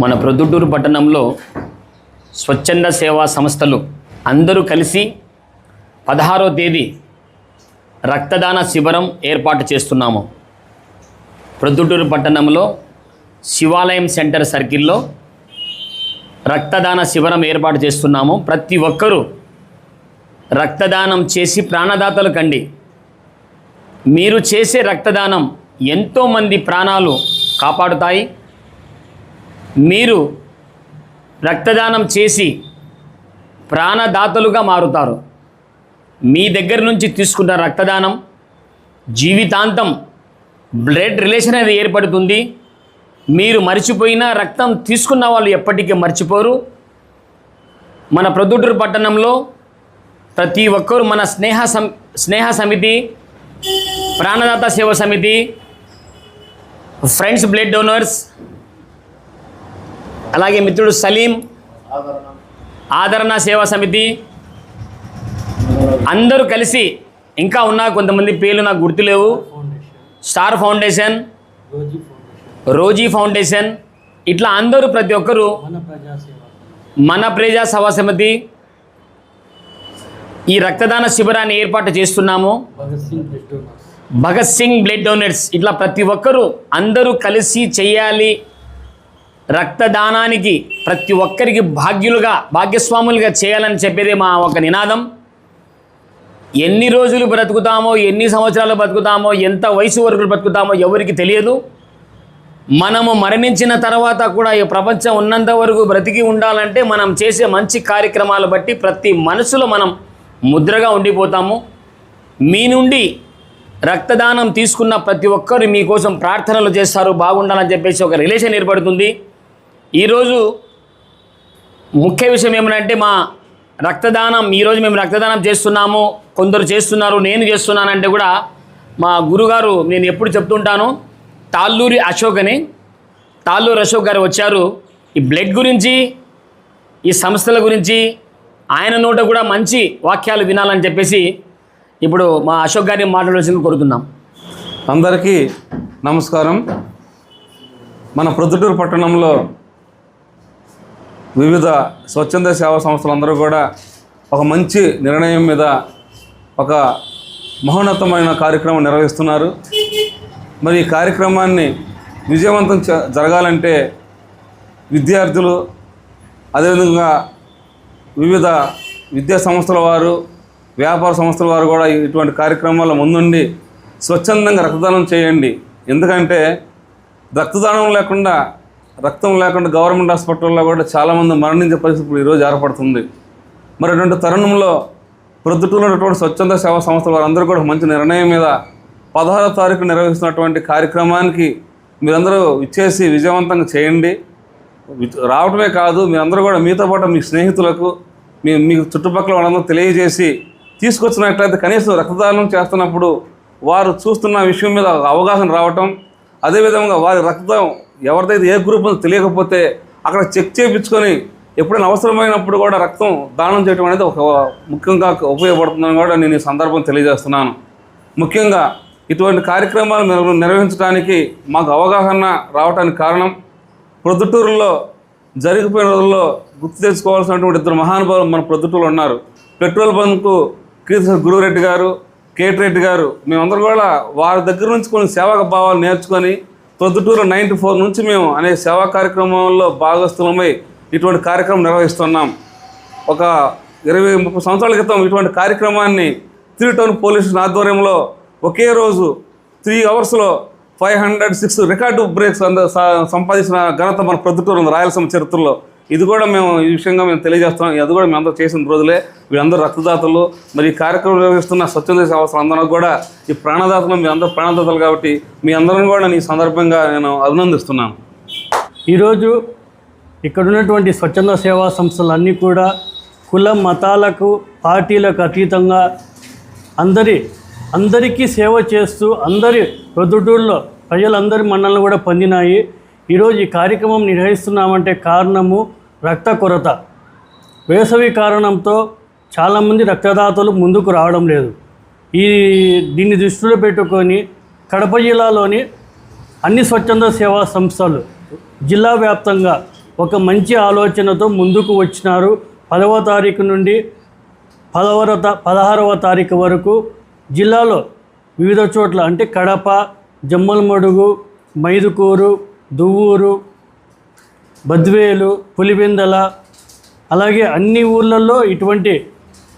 మన ప్రొద్దుటూరు పట్టణంలో స్వచ్ఛంద సేవా సంస్థలు అందరూ కలిసి పదహారో తేదీ రక్తదాన శిబిరం ఏర్పాటు చేస్తున్నాము. ప్రొద్దుటూరు పట్టణంలో శివాలయం సెంటర్ సర్కిల్లో రక్తదాన శిబిరం ఏర్పాటు చేస్తున్నాము. ప్రతి ఒక్కరూ రక్తదానం చేసి ప్రాణదాతలు కండి. మీరు చేసే రక్తదానం ఎంతోమంది ప్రాణాలు కాపాడుతాయి. మీరు రక్తదానం చేసి ప్రాణదాతలుగా మారుతారు. మీ దగ్గర నుంచి తీసుకున్న రక్తదానం జీవితాంతం బ్లడ్ రిలేషన్ అనేది ఏర్పడుతుంది. మీరు మర్చిపోయిన రక్తం తీసుకున్న వాళ్ళు ఎప్పటికీ మర్చిపోరు. మన ప్రొద్దుటూరు పట్టణంలో ప్రతి ఒక్కరు మన స్నేహ సం స్నేహ సమితి ప్రాణదాత సేవ సమితి ఫ్రెండ్స్ బ్లడ్ డోనర్స్ అలాగే మిత్రుడు సలీం ఆదరణ సేవా సమితి అందరూ కలిసి ఇంకా ఉన్న కొంతమంది పేర్లు నాకు గుర్తులేవు. స్టార్ ఫౌండేషన్ రోజీ ఫౌండేషన్ ఇట్లా అందరూ ప్రతి ఒక్కరూ మన ప్రజా సభా సమితి ఈ రక్తదాన శిబిరాన్ని ఏర్పాటు చేస్తున్నాము. Bhagat Singh blood donors. ఇట్లా ప్రతి ఒక్కరూ అందరూ కలిసి చేయాలి. రక్తదానానికి ప్రతి ఒక్కరికి భాగ్యులుగా భాగ్యస్వాములుగా చేయాలని చెప్పేది మా ఒక నినాదం. ఎన్ని రోజులు బ్రతుకుతామో ఎన్ని సంవత్సరాలు బ్రతుకుతామో ఎంత వయసు వరకు బ్రతుకుతామో ఎవరికి తెలియదు. మనము మరణించిన తర్వాత కూడా ఈ ప్రపంచం ఉన్నంత వరకు బ్రతికి ఉండాలంటే మనం చేసే మంచి కార్యక్రమాలు బట్టి ప్రతి మనసులో మనం ముద్రగా ఉండిపోతాము. మీ నుండి రక్తదానం తీసుకున్న ప్రతి ఒక్కరు మీకోసం ప్రార్థనలు చేస్తారు బాగుండాలని చెప్పేసి ఒక రిలేషన్ ఏర్పడుతుంది. ఈరోజు ముఖ్య విషయం ఏమనంటే మా రక్తదానం ఈరోజు మేము రక్తదానం చేస్తున్నాము కొందరు చేస్తున్నారు నేను చేస్తున్నానంటే కూడా మా గురుగారు నేను ఎప్పుడు చెప్తుంటాను తాళ్ళూరి అశోక్ అని తాళ్ళూరు అశోక్ గారు వచ్చారు. ఈ బ్లడ్ గురించి ఈ సంస్థల గురించి ఆయన నోట కూడా మంచి వాక్యాలు వినాలని చెప్పేసి ఇప్పుడు మా అశోక్ గారిని మాట్లాడాల్సింది కోరుతున్నాం అందరికీ నమస్కారం. మన ప్రొద్దుటూరు పట్టణంలో వివిధ స్వచ్ఛంద సేవా సంస్థలందరూ కూడా ఒక మంచి నిర్ణయం మీద ఒక మహోన్నతమైన కార్యక్రమం నిర్వహిస్తున్నారు. మరి ఈ కార్యక్రమాన్ని విజయవంతం జరగాలంటే విద్యార్థులు అదేవిధంగా వివిధ విద్యా సంస్థల వారు వ్యాపార సంస్థల వారు కూడా ఇటువంటి కార్యక్రమాల్లో ముందుండి స్వచ్ఛందంగా రక్తదానం చేయండి. ఎందుకంటే రక్తదానం లేకుండా రక్తం లేకుండా గవర్నమెంట్ హాస్పిటల్లో కూడా చాలామంది మరణించే పరిస్థితులు ఈరోజు ఏర్పడుతుంది. మరి అటువంటి తరుణంలో ప్రొద్దుటూరులో ఉన్నటువంటి స్వచ్ఛంద సేవా సంస్థల వారందరూ కూడా మంచి నిర్ణయం మీద పదహారో తారీఖు నిర్వహిస్తున్నటువంటి కార్యక్రమానికి మీరందరూ ఇచ్చేసి విజయవంతంగా చేయండి. రావటమే కాదు మీరందరూ కూడా మీతో పాటు మీ స్నేహితులకు మీ మీ చుట్టుపక్కల వాళ్ళందరూ తెలియజేసి తీసుకొచ్చినట్లయితే కనీసం రక్తదానం చేస్తున్నప్పుడు వారు చూస్తున్న విషయం మీద ఒక అవగాహన రావటం అదేవిధంగా వారి రక్తం ఎవరిదైతే ఏ గ్రూప్ తెలియకపోతే అక్కడ చెక్ చేయించుకొని ఎప్పుడైనా అవసరమైనప్పుడు కూడా రక్తం దానం చేయడం అనేది ఒక ముఖ్యంగా ఉపయోగపడుతుందని కూడా నేను ఈ సందర్భం తెలియజేస్తున్నాను. ముఖ్యంగా ఇటువంటి కార్యక్రమాలు నిర్వ- నిర్వహించడానికి మాకు అవగాహన రావడానికి కారణం ప్రొద్దుటూరులో జరిగిపోయిన రోజుల్లో గుర్తు తెచ్చుకోవాల్సినటువంటి ఇద్దరు మహానుభావులు మన ప్రొద్దుటూరులో ఉన్నారు. పెట్రోల్ బంకు కీర్తి గురురెడ్డి గారు కేటి రెడ్డి గారు మేమందరం కూడా వారి దగ్గర నుంచి కొన్ని సేవా భావాలు నేర్చుకొని ప్రొద్దుటూరు నైంటీ ఫోర్ నుంచి మేము అనే సేవా కార్యక్రమంలో భాగస్థులమై ఇటువంటి కార్యక్రమం నిర్వహిస్తున్నాం. ఒక ఇరవై ముప్పై సంవత్సరాల క్రితం ఇటువంటి కార్యక్రమాన్ని త్రీ టౌన్ పోలీస్ స్టేషన్ ఆధ్వర్యంలో ఒకే రోజు త్రీ అవర్స్లో five hundred six record breaks అంద సంపాదించిన ఘనత మన ప్రొద్దుటూరు ఉంది రాయలసీమ చరిత్రలో. ఇది కూడా మేము ఈ విషయంగా మేము తెలియజేస్తున్నాం. అది కూడా మేము అందరూ చేసిన రోజులే. వీళ్ళందరూ రక్తదాతలు. మరి ఈ కార్యక్రమం నిర్వహిస్తున్న స్వచ్ఛంద సేవలు అందరూ కూడా ఈ ప్రాణదాతలు మీ అందరూ ప్రాణదాతలు కాబట్టి మీ అందరం కూడా ఈ సందర్భంగా నేను అభినందిస్తున్నాను. ఈరోజు ఇక్కడ ఉన్నటువంటి స్వచ్ఛంద సేవా సంస్థలన్నీ కూడా కుల మతాలకు పార్టీలకు అతీతంగా అందరి అందరికీ సేవ చేస్తూ అందరి ప్రొద్దుటూరులో ప్రజలందరి మన్నలను కూడా పొందినాయి. ఈరోజు ఈ కార్యక్రమం నిర్వహిస్తున్నామంటే కారణము రక్త కొరత. వేసవి కారణంతో చాలామంది రక్తదాతలు ముందుకు రావడం లేదు. ఈ దీన్ని దృష్టిలో పెట్టుకొని కడప జిల్లాలోని అన్ని స్వచ్ఛంద సేవా సంస్థలు జిల్లా వ్యాప్తంగా ఒక మంచి ఆలోచనతో ముందుకు వచ్చినారు. పదవ తారీఖు నుండి పదవర పదహారవ తారీఖు వరకు జిల్లాలో వివిధ చోట్ల అంటే కడప జమ్మలమడుగు మైదుకూరు దువ్వూరు బద్వేలు పులివెందల అలాగే అన్ని ఊర్లలో ఇటువంటి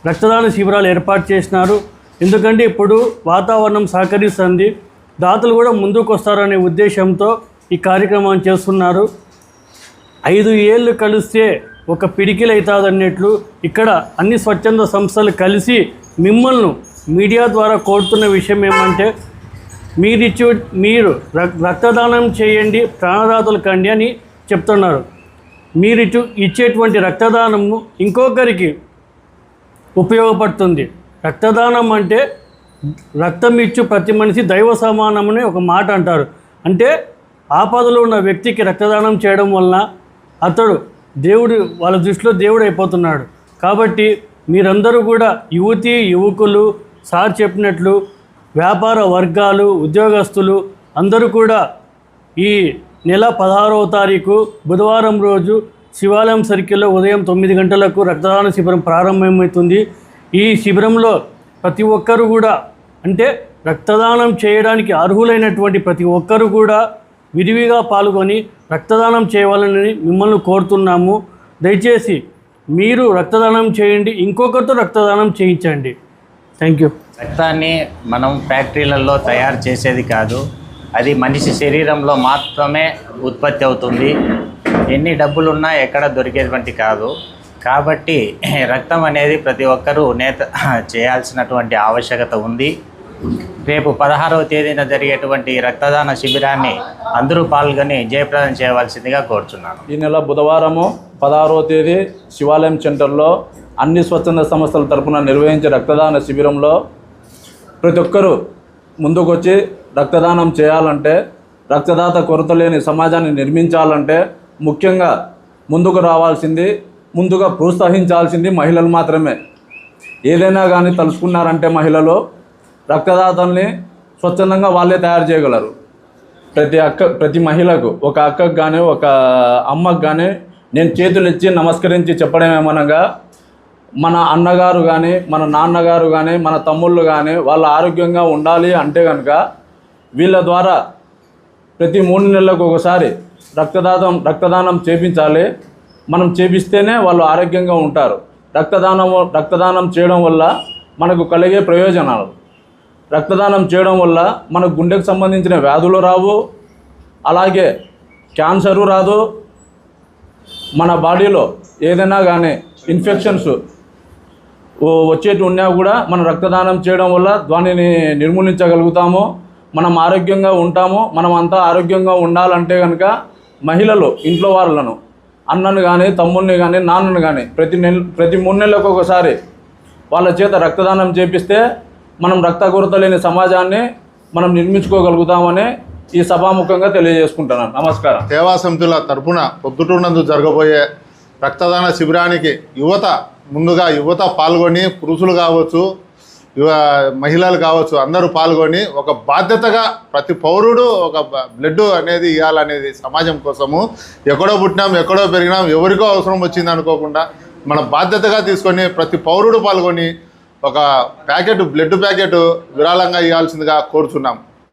రక్తదాన శిబిరాలు ఏర్పాటు చేసినారు. ఎందుకంటే ఇప్పుడు వాతావరణం సహకరిస్తుంది. దాతలు కూడా ముందుకు వస్తారనే ఉద్దేశంతో ఈ కార్యక్రమాన్ని చేస్తున్నారు. ఐదు ఏళ్ళు కలిస్తే ఒక పిడికిలు అవుతుంది అన్నట్లు ఇక్కడ అన్ని స్వచ్ఛంద సంస్థలు కలిసి మిమ్మల్ని మీడియా ద్వారా కోరుతున్న విషయం ఏమంటే మీరిచ్చు మీరు రక్- రక్తదానం చేయండి ప్రాణదాతలు కండి అని చెప్తున్నారు. మీరు ఇచ్చు ఇచ్చేటువంటి రక్తదానము ఇంకొకరికి ఉపయోగపడుతుంది. రక్తదానం అంటే రక్తం ఇచ్చు ప్రతి మనిషి దైవ సమానమని ఒక మాట అంటారు. అంటే ఆపదలో ఉన్న వ్యక్తికి రక్తదానం చేయడం వలన అతడు దేవుడు వాళ్ళ దృష్టిలో దేవుడు అయిపోతున్నాడు. కాబట్టి మీరందరూ కూడా యువతి యువకులు సార్ చెప్పినట్లు వ్యాపార వర్గాలు ఉద్యోగస్తులు అందరూ కూడా ఈ నెల పదహారవ తారీఖు బుధవారం రోజు శివాలయం సర్కిల్లో ఉదయం తొమ్మిది గంటలకు రక్తదాన శిబిరం ప్రారంభమవుతుంది. ఈ శిబిరంలో ప్రతి ఒక్కరు కూడా అంటే రక్తదానం చేయడానికి అర్హులైనటువంటి ప్రతి ఒక్కరు కూడా విరివిగా పాల్గొని రక్తదానం చేయాలని మిమ్మల్ని కోరుతున్నాము. దయచేసి మీరు రక్తదానం చేయండి ఇంకొకరితో రక్తదానం చేయించండి. థ్యాంక్ యూ రక్తాన్ని మనం ఫ్యాక్టరీలలో తయారు చేసేది కాదు. అది మనిషి శరీరంలో మాత్రమే ఉత్పత్తి అవుతుంది. ఎన్ని డబ్బులున్నా ఎక్కడ దొరికేటువంటి కాదు. కాబట్టి రక్తం అనేది ప్రతి ఒక్కరూ నేత చేయాల్సినటువంటి ఆవశ్యకత ఉంది. రేపు పదహారవ తేదీన జరిగేటువంటి రక్తదాన శిబిరాన్ని అందరూ పాల్గొని జయప్రదం చేయవలసిందిగా కోరుచున్నాను. ఈ నెల బుధవారము పదహారవ తేదీ శివాలయం సెంటర్లో అన్ని స్వచ్ఛంద సంస్థల తరపున నిర్వహించే రక్తదాన శిబిరంలో ప్రతి ఒక్కరూ ముందుకొచ్చి రక్తదానం చేయాలంటే రక్తదాత కొరత లేని సమాజాన్ని నిర్మించాలంటే ముఖ్యంగా ముందుకు రావాల్సింది ముందుగా ప్రోత్సహించాల్సింది మహిళలు మాత్రమే. ఏదైనా కానీ తలుచుకున్నారంటే మహిళలు రక్తదాతల్ని స్వచ్ఛందంగా వాళ్ళే తయారు చేయగలరు. ప్రతి అక్క ప్రతి మహిళకు ఒక అక్కకు కానీ ఒక అమ్మకు కానీ నేను చేతులు ఇచ్చి నమస్కరించి చెప్పడం ఏమనగా మన అన్నగారు కానీ మన నాన్నగారు కానీ మన తమ్ముళ్ళు కానీ వాళ్ళు ఆరోగ్యంగా ఉండాలి అంటే కనుక వీళ్ళ ద్వారా ప్రతి మూడు నెలలకు ఒకసారి రక్తదానం రక్తదానం చేపించాలి. మనం చేపిస్తేనే వాళ్ళు ఆరోగ్యంగా ఉంటారు. రక్తదానం రక్తదానం చేయడం వల్ల మనకు కలిగే ప్రయోజనాలు. రక్తదానం చేయడం వల్ల మన గుండెకు సంబంధించిన వ్యాధులు రావు. అలాగే క్యాన్సరు రాదు. మన బాడీలో ఏదైనా కానీ ఇన్ఫెక్షన్స్ వచ్చేటి ఉన్నా కూడా మనం రక్తదానం చేయడం వల్ల దానిని నిర్మూలించగలుగుతాము మనం ఆరోగ్యంగా ఉంటాము మనం అంతా ఆరోగ్యంగా ఉండాలంటే కనుక మహిళలు ఇంట్లో వాళ్ళను అన్నను కానీ తమ్ముడిని కానీ నాన్నను కానీ ప్రతి నెల ప్రతి మూడు నెలలకు ఒకసారి వాళ్ళ చేత రక్తదానం చేపిస్తే మనం రక్త కొరత లేని సమాజాన్ని మనం నిర్మించుకోగలుగుతామని ఈ సభాముఖంగా తెలియజేసుకుంటున్నాను. నమస్కారం. సేవా సమితుల తరపున పొద్దుటూర్నందు జరగబోయే రక్తదాన శిబిరానికి యువత ముందుగా యువత పాల్గొని పురుషులు కావచ్చు యువ మహిళలు కావచ్చు అందరూ పాల్గొని ఒక బాధ్యతగా ప్రతి పౌరుడు ఒక బ- బ్లడ్ అనేది ఇవ్వాలనేది సమాజం కోసము. ఎక్కడో పుట్టినాం ఎక్కడో పెరిగినాం ఎవరికో అవసరం వచ్చింది అనుకోకుండా మన బాధ్యతగా తీసుకొని ప్రతి పౌరుడు పాల్గొని ఒక ప్యాకెట్ బ్లడ్ ప్యాకెట్ విరాళంగా ఇవ్వాల్సిందిగా కోరుచున్నాం.